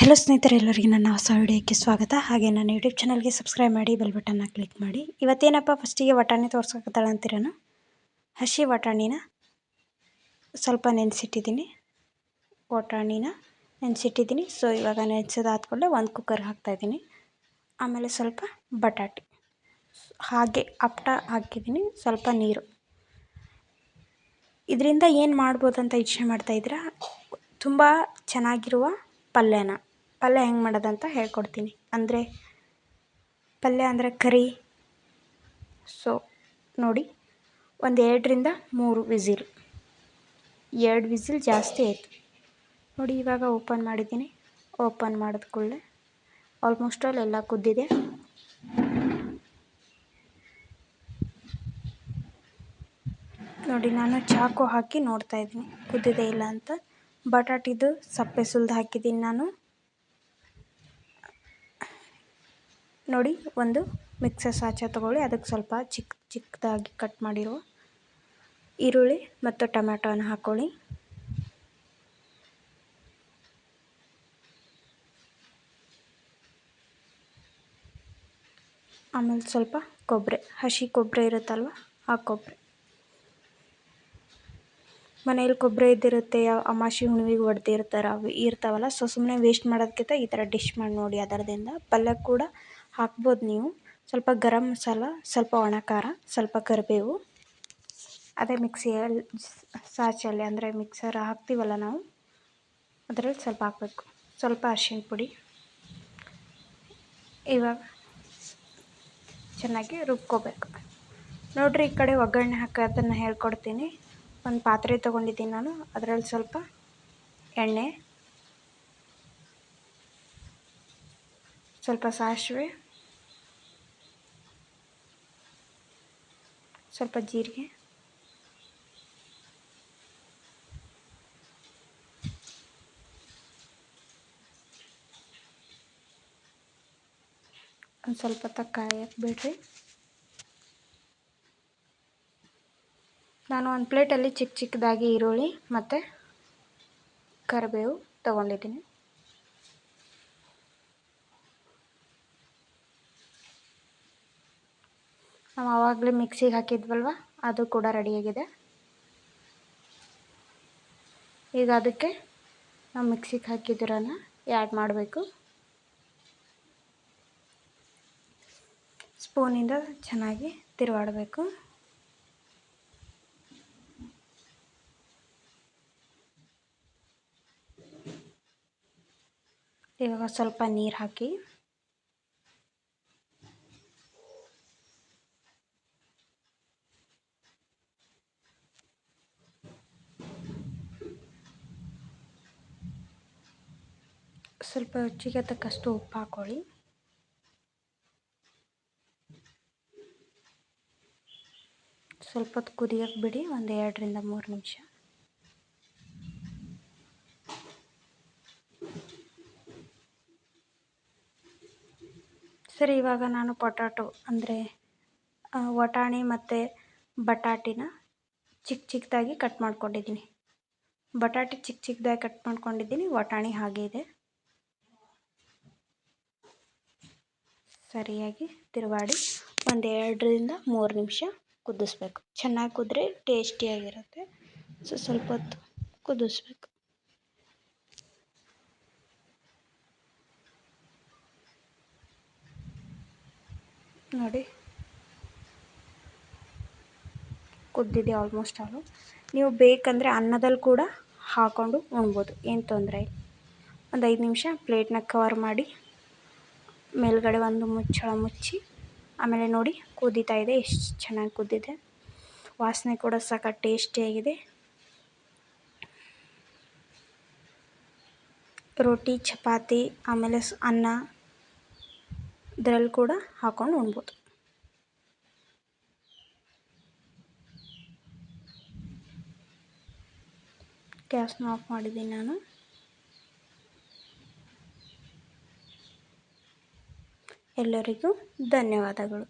Hello ಸ್ನೇಹಿತರೆ ಎಲ್ಲರಿಗೆ ನನ್ನ ಹೊಸ ವಿಡಿಯೋಕ್ಕೆ ಸ್ವಾಗತ. ಹಾಗೆ ನನ್ನ ಯೂಟ್ಯೂಬ್ ಚಾನಲ್ಗೆ ಸಬ್ಸ್ಕ್ರೈಬ್ ಮಾಡಿ ಬೆಲ್ ಬಟನ್ನ ಕ್ಲಿಕ್ ಮಾಡಿ. ಇವತ್ತೇನಪ್ಪ ಫಸ್ಟಿಗೆ ವಟಾಣಿ ತೋರ್ಸೋಕತ್ತಾಳ ಅಂತೀರನು? ಹಸಿ ವಟಾಣಿನ ಸ್ವಲ್ಪ ನೆನೆಸಿಟ್ಟಿದ್ದೀನಿ. ವಟಾಣಿನ ನೆನೆಸಿಟ್ಟಿದ್ದೀನಿ. ಸೊ ಇವಾಗ ನೆನೆಸಿದಾದ್ಕೊಂಡೆ ಒಂದು ಕುಕ್ಕರ್ ಹಾಕ್ತಾಯಿದ್ದೀನಿ ಆಮೇಲೆ ಸ್ವಲ್ಪ ಬಟಾಟೆ ಹಾಗೆ, ಅಪ್ಟ ಹಾಕಿದ್ದೀನಿ. ಸ್ವಲ್ಪ ನೀರು. ಇದರಿಂದ ಏನು ಮಾಡ್ಬೋದಂತ ಅಂತ ಯೋಚನೆ ಮಾಡ್ತಾಯಿದ್ದೀರಾ ತುಂಬ ಚೆನ್ನಾಗಿರುವ ಪಲ್ಯನ. ಪಲ್ಯ ಹೆಂಗೆ ಮಾಡೋದಂತ ಹೇಳ್ಕೊಡ್ತೀನಿ. ಅಂದರೆ ಪಲ್ಯ ಅಂದರೆ ಕರಿ. ಸೊ ನೋಡಿ, ಒಂದು ಎರಡರಿಂದ ಮೂರು ವಿಸಿಲ್. ಎರಡು ವಿಸಿಲ್ ಜಾಸ್ತಿ ಆಯಿತು. ನೋಡಿ, ಇವಾಗ ಓಪನ್ ಮಾಡಿದ್ದೀನಿ. ಓಪನ್ ಮಾಡಿದ ಕೂಡಲೇ ಆಲ್ಮೋಸ್ಟ್ ಆಲ್ ಎಲ್ಲ ಕುದ್ದಿದೆ. ನೋಡಿ, ನಾನು ಚಾಕು ಹಾಕಿ ನೋಡ್ತಾ ಇದ್ದೀನಿ. ಕುದ್ದಿದೆ ಇಲ್ಲ ಅಂತ. ಬಟಾಟಿದು ಸಪ್ಪೆ ಸುಲ್ದು ಹಾಕಿದ್ದೀನಿ ನಾನು. ನೋಡಿ, ಒಂದು ಮಿಕ್ಸರ್ ಸಾಚ ತೊಗೊಳ್ಳಿ. ಅದಕ್ಕೆ ಸ್ವಲ್ಪ ಚಿಕ್ಕ ಚಿಕ್ಕದಾಗಿ ಕಟ್ ಮಾಡಿರುವ ಈರುಳ್ಳಿ ಮತ್ತು ಟೊಮ್ಯಾಟೋನ ಹಾಕ್ಕೊಳ್ಳಿ ಆಮೇಲೆ ಸ್ವಲ್ಪ ಕೊಬ್ಬರಿ, ಹಸಿ ಕೊಬ್ಬರಿ ಇರುತ್ತಲ್ವ, ಆ ಕೊಬ್ಬರಿ. ಮನೇಲಿ ಕೊಬ್ಬರಿ ಇದ್ದಿರುತ್ತೆ ಅಮಾಶಿ ಹುಣ್ಣಿಗೆ ಹೊಡೆದಿರ್ತಾರೆ ಅವು ಇರ್ತಾವಲ್ಲ, ಸೊ ಸುಮ್ಮನೆ ವೇಸ್ಟ್ ಮಾಡೋದಕ್ಕಿಂತ ಈ ಥರ ಡಿಶ್ ಮಾಡಿ ನೋಡಿ, ಅದರದಿಂದ. ಪಲ್ಯ ಕೂಡ ಹಾಕ್ಬೋದು ನೀವು. ಸ್ವಲ್ಪ ಗರಂ ಮಸಾಲ, ಸ್ವಲ್ಪ ಒಣ ಖಾರ ಸ್ವಲ್ಪ ಕರಿಬೇವು. ಅದೇ ಮಿಕ್ಸಿಯಲ್ಲಿ ಸಾಚಲ್ಲಿ ಅಂದರೆ ಮಿಕ್ಸರ್ ಹಾಕ್ತೀವಲ್ಲ ನಾವು, ಅದರಲ್ಲಿ ಸ್ವಲ್ಪ ಹಾಕಬೇಕು. ಸ್ವಲ್ಪ ಅರ್ಶಿಣ ಪುಡಿ. ಇವಾಗ ಚೆನ್ನಾಗಿ ರುಬ್ಕೋಬೇಕು. ನೋಡಿರಿ ಈ ಕಡೆ ಒಗ್ಗರಣೆ ಹಾಕೋದನ್ನು ಹೇಳ್ಕೊಡ್ತೀನಿ. ಒಂದು ಪಾತ್ರೆ ತೊಗೊಂಡಿದ್ದೀನಿ ನಾನು, ಅದರಲ್ಲಿ ಸ್ವಲ್ಪ ಎಣ್ಣೆ, ಸ್ವಲ್ಪ ಸಾಸಿವೆ ಸ್ವಲ್ಪ ಜೀರಿಗೆ. ಒಂದು ಸ್ವಲ್ಪ ತಕ್ಕಾಯಿ ಬಿಡ್ರಿ ನಾನು ಒಂದು ಪ್ಲೇಟಲ್ಲಿ ಚಿಕ್ಕ ಚಿಕ್ಕದಾಗಿ ಈರುಳ್ಳಿ ಮತ್ತು ಕರಿಬೇವು ತೊಗೊಂಡಿದ್ದೀನಿ. ನಾವು ಆವಾಗಲೇ ಮಿಕ್ಸಿಗೆ ಹಾಕಿದ್ವಲ್ವ? ಅದು ಕೂಡ ರೆಡಿಯಾಗಿದೆ ಈಗ ಅದಕ್ಕೆ ನಾವು ಮಿಕ್ಸಿಗೆ ಹಾಕಿದ್ರನ್ನು ಆ್ಯಡ್ ಮಾಡಬೇಕು. ಸ್ಪೂನಿಂದ ಚೆನ್ನಾಗಿ ತಿರುವಾಡಬೇಕು. ಇವಾಗ ಸ್ವಲ್ಪ ನೀರು ಹಾಕಿ ಸ್ವಲ್ಪ ರುಚಿಗೆ ತಕ್ಕಷ್ಟು ಉಪ್ಪು ಹಾಕೊಳ್ಳಿ. ಸ್ವಲ್ಪ ಹೊತ್ತು ಕುದಿಯೋಕ್ಕೆ ಬಿಡಿ, ಒಂದು ಎರಡರಿಂದ ಮೂರು ನಿಮಿಷ. ಸರಿ, ಇವಾಗ ನಾನು ಪೊಟ್ಯಾಟೊ ಅಂದರೆ ವಟಾಣಿ ಮತ್ತು ಬಟಾಟಿನ ಚಿಕ್ಕ ಚಿಕ್ಕದಾಗಿ ಕಟ್ ಮಾಡ್ಕೊಂಡಿದ್ದೀನಿ. ಬಟಾಟೆ ಚಿಕ್ಕ ಚಿಕ್ಕದಾಗಿ ಕಟ್ ಮಾಡ್ಕೊಂಡಿದ್ದೀನಿ, ವಟಾಣಿ ಹಾಗೆ ಇದೆ. ಸರಿಯಾಗಿ ತಿರುವಾಡಿ ಒಂದು ಎರಡರಿಂದ ಮೂರು ನಿಮಿಷ ಕುದಿಸ್ಬೇಕು. ಚೆನ್ನಾಗಿ ಕುದ್ರೆ ಟೇಸ್ಟಿಯಾಗಿರುತ್ತೆ. ಸೊ, ಸ್ವಲ್ಪ ಹೊತ್ತು ಕುದಿಸ್ಬೇಕು. ನೋಡಿ. ಕುದ್ದಿದೆ ಆಲ್ಮೋಸ್ಟ್ ಆಲು. ನೀವು ಬೇಕಂದರೆ ಅನ್ನದಲ್ಲಿ ಕೂಡ ಹಾಕ್ಕೊಂಡು ಉಣ್ಬೋದು. ಏನು ತೊಂದರೆ ಇಲ್ಲ. ಒಂದು ಐದು ನಿಮಿಷ ಪ್ಲೇಟ್ನ ಕವರ್ ಮಾಡಿ ಮೇಲ್ಗಡೆ ಒಂದು ಮುಚ್ಚಳ ಮುಚ್ಚಿ ಆಮೇಲೆ ನೋಡಿ ಕುದೀತಾ ಇದೆ, ಎಷ್ಟು ಚೆನ್ನಾಗಿ ಕುದ್ದಿದೆ. ವಾಸನೆ ಕೂಡ ಸಖತ್ ಟೇಸ್ಟಿಯಾಗಿದೆ ರೋಟಿ, ಚಪಾತಿ, ಆಮೇಲೆ ಅನ್ನ ಇದರಲ್ಲಿ ಕೂಡ ಹಾಕ್ಕೊಂಡು ಉಣ್ಬೋದು. ಗ್ಯಾಸ್ನ ಆಫ್ ಮಾಡಿದ್ದೀನಿ ನಾನು. ಎಲ್ಲರಿಗೂ ಧನ್ಯವಾದಗಳು.